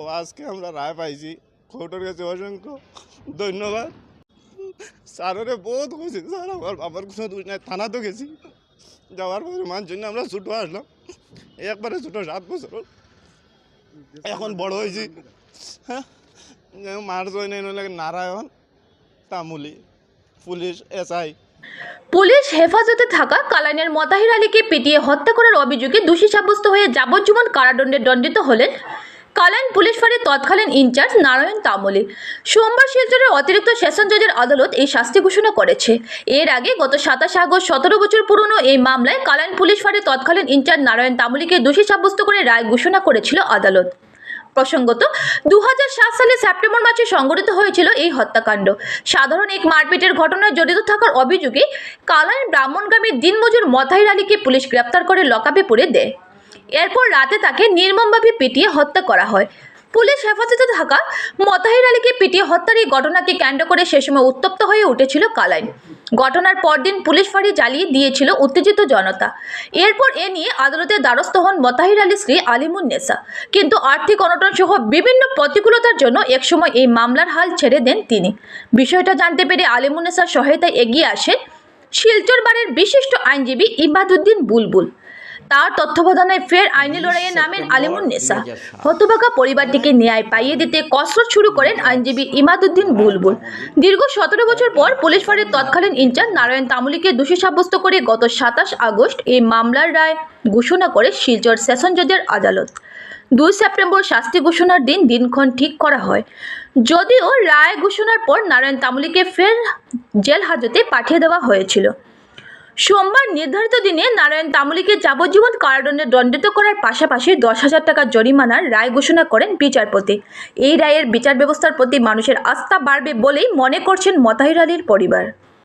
ও আজকে আমরা রায় পাইছি। কোর্টের কাছে অসংখ্য ধন্যবাদ। স্যারেরে বহুত খুশি। স্যার, আমার বাবার কোনো দোষ নাই, থানাতেও গেছি। যাওয়ার পরে মার জন্য আমরা ছুটো আসলাম। একবারে ছোটো, সাত বছর এখন বড় হয়েছি। হ্যাঁ মার নেই নইলে Narayan, Tamuli, police, SI. Police হেফাজতে থাকা কালাইনের মতাহির আলীকে পিটিয়ে হত্যা করার অভিযোগে দোষী সাব্যস্ত হয়ে যাবজ্জীবন কারাদণ্ডে দণ্ডিত হলেন কালাইন পুলিশ ফাঁড়ির তৎকালীন ইনচার্জ নারায়ণ তামলি। সোমবার শিলচরের অতিরিক্ত সেশন জজের আদালত এই শাস্তি ঘোষণা করেছে। এর আগে গত সাতাশ আগস্ট সতেরো বছর পুরনো এই মামলায় কালাইন পুলিশ ফাঁড়ির তৎকালীন ইনচার্জ নারায়ণ তামলিকে দোষী সাব্যস্ত করে রায় ঘোষণা করেছিল আদালত। প্রসঙ্গত দু হাজার সাত সালে সেপ্টেম্বর মাসে সংঘটিত হয়েছিল এই হত্যাকাণ্ড। সাধারণ এক মারপিটের ঘটনায় জড়িত থাকার অভিযোগে কালাইন ব্রাহ্মণগামী দিনমজুর মতাহির আলীকে পুলিশ গ্রেপ্তার করে লকাপে পুরে দেয়। এরপর রাতে তাকে নির্মমভাবে পিটিয়ে হত্যা করা হয়। পুলিশ হেফাজতে থাকা মতাহির আলীকে পিটিয়ে হত্যার এই ঘটনাকে কেন্দ্র করে সে সময় উত্তপ্ত হয়ে উঠেছিল কালাইন। ঘটনার পরদিন পুলিশ ফাঁড়ি জ্বালিয়ে দিয়েছিল উত্তেজিত জনতা। এরপর এ নিয়ে আদালতের দ্বারস্থ হন মতাহির আলী শ্রী আলিমুন নেসা কিন্তু আর্থিক অনটন সহ বিভিন্ন প্রতিকূলতার জন্য একসময় এই মামলার হাল ছেড়ে দেন তিনি। বিষয়টা জানতে পেরে আলিমুন নেসার সহায়তায় এগিয়ে আসেন শিলচর বারের বিশিষ্ট আইনজীবী ইবাদুদ্দিন বুলবুল। তার তত্ত্বাবধানে ফের আইনি লড়াইয়ে নামেন আলিমুন নেসা। হতবাকা পরিবারটিকে ন্যায় পাইয়ে দিতে কসরত শুরু করেন আইনজীবী ইমাদুদ্দিন বুলবুল। দীর্ঘ সতেরো বছর পর পুলিশ ফাঁড়ির তৎকালীন ইনচার্জ নারায়ণ তামুলিকে দোষী সাব্যস্ত করে গত সাতাশ আগস্ট এই মামলার রায় ঘোষণা করে শিলচর সেশন জজের আদালত। দুই সেপ্টেম্বর শাস্তি ঘোষণার দিন দিনক্ষণ ঠিক করা হয়। যদিও রায় ঘোষণার পর নারায়ণ তামুলিকে ফের জেল হাজতে পাঠিয়ে দেওয়া হয়েছিল। সোমবার নির্ধারিত দিনে নারায়ণ তামুলিকে যাবজ্জীবন কারাদণ্ডে দণ্ডিত করার পাশাপাশি দশ হাজার টাকা জরিমানার রায় ঘোষণা করেন বিচারপতি। এই রায়ের বিচার ব্যবস্থার প্রতি মানুষের আস্থা বাড়বে বলেই মনে করছেন মতাহির আলীর পরিবার।